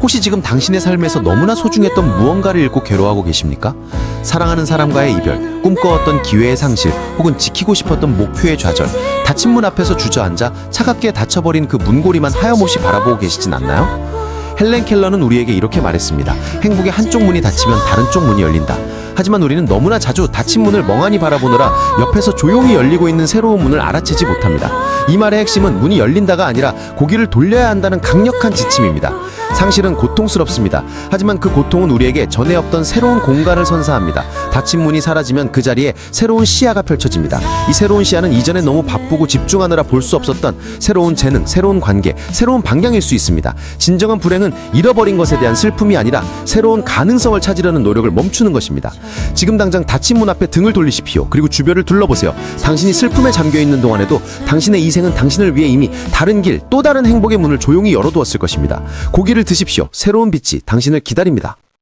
혹시 지금 당신의 삶에서 너무나 소중했던 무언가를 잃고 괴로워하고 계십니까? 사랑하는 사람과의 이별, 꿈꿔왔던 기회의 상실, 혹은 지키고 싶었던 목표의 좌절, 닫힌 문 앞에서 주저앉아 차갑게 닫혀버린 그 문고리만 하염없이 바라보고 계시진 않나요? 헬렌 켈러는 우리에게 이렇게 말했습니다. 행복의 한쪽 문이 닫히면 다른 쪽 문이 열린다. 하지만 우리는 너무나 자주 닫힌 문을 멍하니 바라보느라 옆에서 조용히 열리고 있는 새로운 문을 알아채지 못합니다. 이 말의 핵심은 문이 열린다가 아니라 고개를 돌려야 한다는 강력한 지침입니다. 상실은 고통스럽습니다. 하지만 그 고통은 우리에게 전에 없던 새로운 공간을 선사합니다. 닫힌 문이 사라지면 그 자리에 새로운 시야가 펼쳐집니다. 이 새로운 시야는 이전에 너무 바쁘고 집중하느라 볼 수 없었던 새로운 재능, 새로운 관계, 새로운 방향일 수 있습니다. 진정한 불행은 잃어버린 것에 대한 슬픔이 아니라 새로운 가능성을 찾으려는 노력을 멈추는 것입니다. 지금 당장 닫힌 문 앞에 등을 돌리십시오. 그리고 주변을 둘러보세요. 당신이 슬픔에 잠겨 있는 동안에도 당신의 이생은 당신을 위해 이미 다른 길, 또 다른 행복의 문을 조용히 열어두었을 것입니다. 고기 를 드십시오. 새로운 빛이 당신을 기다립니다.